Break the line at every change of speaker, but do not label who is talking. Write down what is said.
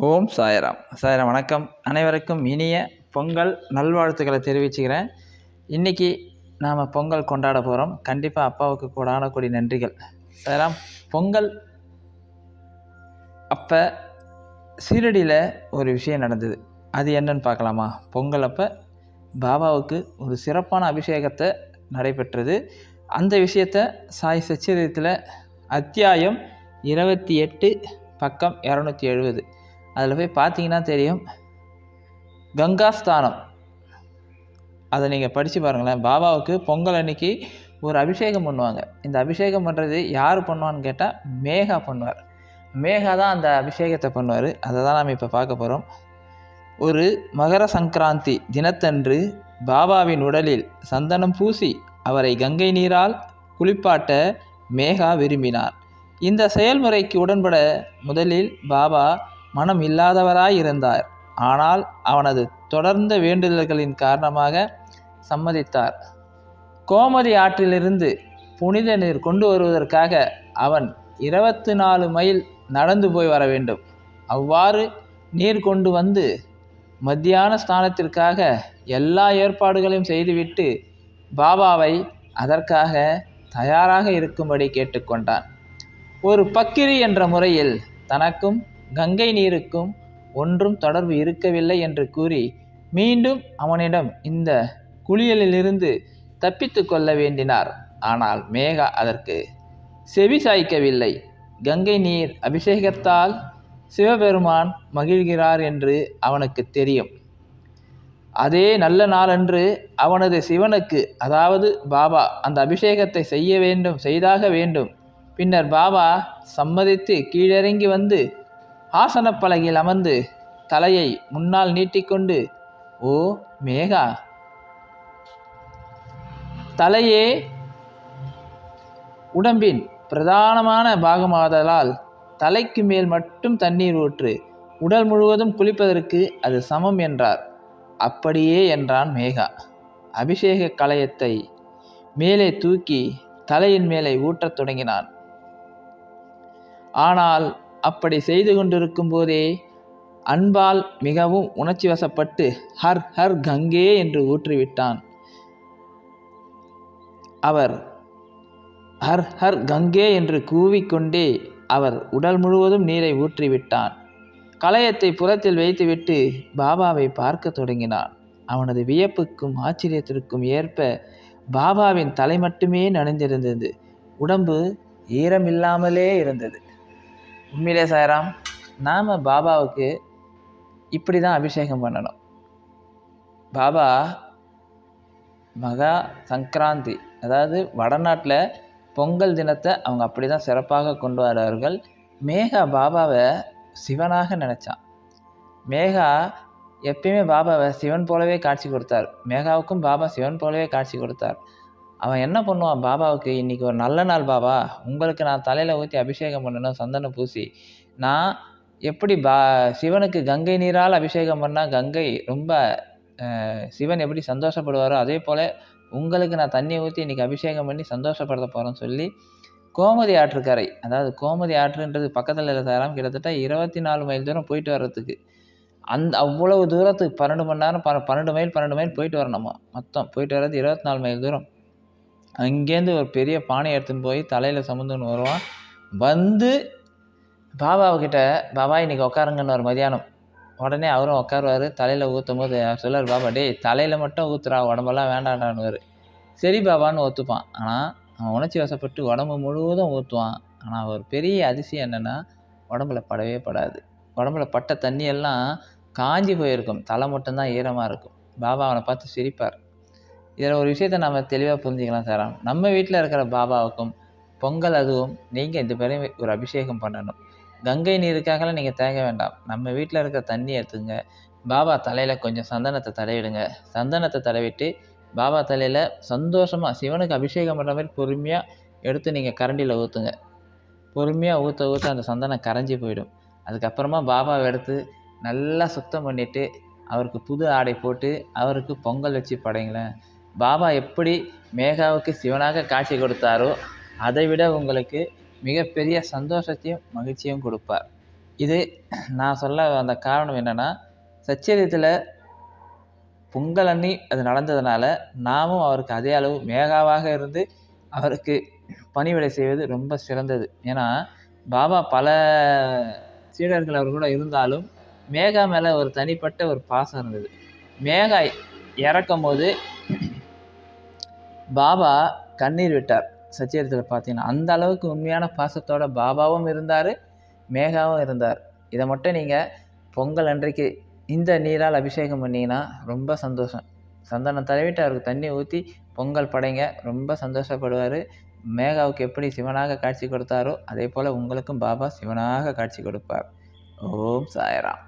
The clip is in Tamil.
ஓம் சாயராம். சாயராம் வணக்கம். அனைவருக்கும் இனிய பொங்கல் நல்வாழ்த்துக்களை தெரிவிச்சுக்கிறேன். இன்றைக்கி நாம் பொங்கல் கொண்டாட போகிறோம் கண்டிப்பாக அப்பாவுக்கு கூடான கூடிய நன்றிகள். சாயராம் பொங்கல் அப்போ சீரடியில் ஒரு விஷயம் நடந்தது. அது என்னன்னு பார்க்கலாமா? பொங்கல் அப்போ பாபாவுக்கு ஒரு சிறப்பான அபிஷேகத்தை நடைபெற்றது. அந்த விஷயத்தை சாய் சச்சரித்தில் அத்தியாயம் இருபத்தி எட்டு பக்கம் இரநூத்தி எழுபது. அதில் போய் பார்த்தீங்கன்னா தெரியும். கங்காஸ்தானம் அதை நீங்கள் படித்து பாருங்களேன். பாபாவுக்கு பொங்கல் அன்னைக்கு ஒரு அபிஷேகம் பண்ணுவாங்க. இந்த அபிஷேகம் பண்ணுறது யார் பண்ணுவான்னு கேட்டால் மேகா பண்ணுவார். மேகா தான் அந்த அபிஷேகத்தை பண்ணுவார். அதை தான் நாம் இப்போ பார்க்க போகிறோம் ஒரு மகர சங்கராந்தி தினத்தன்று பாபாவின் உடலில் சந்தனம் பூசி அவரை கங்கை நீரால் குளிப்பாட்ட மேகா விரும்பினார். இந்த செயல்முறைக்கு உடன்பட முதலில் பாபா மனம் இல்லாதவராய் இருந்தார். ஆனால் அவனது தொடர்ந்த வேண்டுதல்களின் காரணமாக சம்மதித்தார். கோமதி ஆற்றிலிருந்து புனித நீர் கொண்டு வருவதற்காக அவன் இருபத்தி நாலு மைல் நடந்து போய் வர வேண்டும். அவ்வாறு நீர் கொண்டு வந்து மத்தியான ஸ்தானத்திற்காக எல்லா ஏற்பாடுகளையும் செய்துவிட்டு பாபாவை அதற்காக தயாராக இருக்கும்படி கேட்டுக்கொண்டான். ஒரு பக்கிரி என்ற முறையில் தனக்கும் கங்கை நீருக்கும் ஒன்றும் தொடர்பு இருக்கவில்லை என்று கூறி மீண்டும் அவனிடம் இந்த குளியலிலிருந்து தப்பித்து கொள்ள வேண்டினார். ஆனால் மேகா அதற்கு செவி சாய்க்கவில்லை. கங்கை நீர் அபிஷேகத்தால் சிவபெருமான் மகிழ்கிறார் என்று அவனுக்கு தெரியும். அதே நல்ல நாளன்று அவனது சிவனுக்கு அதாவது பாபா அந்த அபிஷேகத்தை செய்ய வேண்டும் செய்தாக வேண்டும். பின்னர் பாபா சம்மதித்து கீழிறங்கி வந்து ஆசனப்பலகையில் அமர்ந்து தலையை முன்னால் நீட்டிக்கொண்டு ஓ மேகா! தலையே உடம்பின் பிரதானமான பாகமாதலால் தலைக்கு மேல் மட்டும் தண்ணீர் ஊற்று உடல் முழுவதும் குளிப்பதற்கு அது சமம் என்றார். அப்படியே என்றான் மேகா. அபிஷேக கலையத்தை மேலே தூக்கி தலையின் மேலே ஊற்றத் தொடங்கினான். ஆனால் அப்படி செய்து கொண்டிருக்கும் போதே அன்பால் மிகவும் உணர்ச்சி வசப்பட்டு ஹர் ஹர் கங்கே என்று ஊற்றிவிட்டான். அவர் ஹர் ஹர் கங்கே என்று கூவிக்கொண்டே அவர் உடல் முழுவதும் நீரை ஊற்றிவிட்டான். களையத்தை புறத்தில் வைத்துவிட்டு பாபாவை பார்க்க தொடங்கினான். அவனது வியப்புக்கும் ஆச்சரியத்திற்கும் ஏற்ப பாபாவின் தலை மட்டுமே நனைந்திருந்தது. உடம்பு ஈரமில்லாமலே இருந்தது. உண்மையிலே சாயராம் நாம் பாபாவுக்கு இப்படி தான் அபிஷேகம் பண்ணணும். பாபா மகா சங்கராந்தி அதாவது வடநாட்டில் பொங்கல் தினத்தை அவங்க அப்படி தான் சிறப்பாக கொண்டு வரார்கள் மேகா பாபாவை சிவனாக நினச்சான். மேகா எப்பயுமே பாபாவை சிவன் போலவே காட்சி கொடுத்தார். மேகாவுக்கும் பாபா சிவன் போலவே காட்சி கொடுத்தார். அவன் என்ன பண்ணுவான்? பாபாவுக்கு இன்றைக்கி ஒரு நல்ல நாள் பாபா. உங்களுக்கு நான் தலையில் ஊற்றி அபிஷேகம் பண்ணணும் சந்தனம் பூசி. நான் எப்படி பா சிவனுக்கு கங்கை நீரால் அபிஷேகம் பண்ணால் கங்கை ரொம்ப சிவன் எப்படி சந்தோஷப்படுவாரோ அதே போல் உங்களுக்கு நான் தண்ணி ஊற்றி இன்றைக்கி அபிஷேகம் பண்ணி சந்தோஷப்படுத்த போகிறேன்னு சொல்லி கோமதி ஆற்றுக்கரை அதாவது கோமதி ஆற்றுன்றது பக்கத்தில் இருக்கிறாராம் கிட்டத்தட்ட இருபத்தி நாலு மைல் தூரம் போயிட்டு வர்றதுக்கு. அந்த அவ்வளவு தூரத்துக்கு பன்னெண்டு மணி நேரம் ப பன்னெண்டு மைல் பன்னெண்டு மைல் போயிட்டு வரணுமா? மொத்தம் போயிட்டு வர்றது இருபத்தி நாலு மைல் தூரம். அங்கேருந்து ஒரு பெரிய பானையை எடுத்துன்னு போய் தலையில் சமுந்துன்னு வருவான். வந்து பாபாவுக்கிட்ட பாபா இன்றைக்கி உக்காருங்கன்னு ஒரு மதியானம். உடனே அவரும் உட்காருவார் தலையில் ஊற்றும் போது அவர் சொல்லார் பாபா டேய் தலையில் மட்டும் ஊற்றுறா உடம்பெல்லாம் வேண்டாண்டான்னுவார் சரி பாபான்னு ஒத்துப்பான். ஆனால் அவன் உணர்ச்சி வசப்பட்டு உடம்பு முழுவதும் ஊற்றுவான் ஆனால் ஒரு பெரிய அதிசயம் என்னென்னா உடம்புல படவே படாது. உடம்புல பட்ட தண்ணியெல்லாம் காஞ்சி போயிருக்கும். தலை மட்டும்தான் ஈரமாக இருக்கும். பாபா அவனை பார்த்து சிரிப்பார். இதில் ஒரு விஷயத்த நம்ம தெளிவாக புரிஞ்சுக்கலாம் சார். நம்ம வீட்டில் இருக்கிற பாபாவுக்கும் பொங்கல் அதுவும் நீங்கள் இந்த பேரையும் ஒரு அபிஷேகம் பண்ணணும். கங்கை நீருக்காகலாம் நீங்கள் தேங்க வேண்டாம். நம்ம வீட்டில் இருக்கிற தண்ணி எடுத்துங்க. பாபா தலையில் கொஞ்சம் சந்தனத்தை தடவிடுங்க. சந்தனத்தை தடவிட்டு பாபா தலையில் சந்தோஷமாக சிவனுக்கு அபிஷேகம் பண்ணுற மாதிரி பொறுமையாக எடுத்து நீங்கள் கரண்டியில் ஊற்றுங்க பொறுமையாக ஊற்ற ஊற்ற அந்த சந்தனம் கரைஞ்சி போயிடும். அதுக்கப்புறமா பாபாவை எடுத்து நல்லா சுத்தம் பண்ணிவிட்டு அவருக்கு புது ஆடை போட்டு அவருக்கு பொங்கல் வச்சு படைங்களேன் பாபா எப்படி மேகாவுக்கு சிவனாக காட்சி கொடுத்தாரோ அதை விட உங்களுக்கு மிகப்பெரிய சந்தோஷத்தையும் மகிழ்ச்சியும் கொடுப்பார். இது நான் சொல்ல அந்த காரணம் என்னென்னா சச்சரியத்தில் பொங்கல் அன்னி அது நடந்ததுனால நாமும் அவருக்கு அதே அளவு மேகாவாக இருந்து அவருக்கு பணிவிடை செய்வது ரொம்ப சிறந்தது. ஏன்னா பாபா பல சீடர்கள் அவர் கூட இருந்தாலும் மேகா மேலே ஒரு தனிப்பட்ட ஒரு பாசம் இருந்தது. மேகா இறக்கும் போது பாபா கண்ணீர் விட்டார். சச்சரித்தில் பார்த்தீங்கன்னா அந்த அளவுக்கு உண்மையான பாசத்தோட பாபாவும் இருந்தார் மேகாவும் இருந்தார். இதை மட்டும் நீங்கள் பொங்கல் அன்றைக்கு இந்த நீரால் அபிஷேகம் பண்ணிங்கன்னா ரொம்ப சந்தோஷம். சந்தனம் தடவிட்டு அவருக்கு தண்ணி ஊற்றி பொங்கல் படைங்க ரொம்ப சந்தோஷப்படுவார். மேகாவுக்கு எப்படி சிவனாக காட்சி கொடுத்தாரோ அதே போல் உங்களுக்கும் பாபா சிவனாக காட்சி கொடுப்பார். ஓம் சாய்ராம்.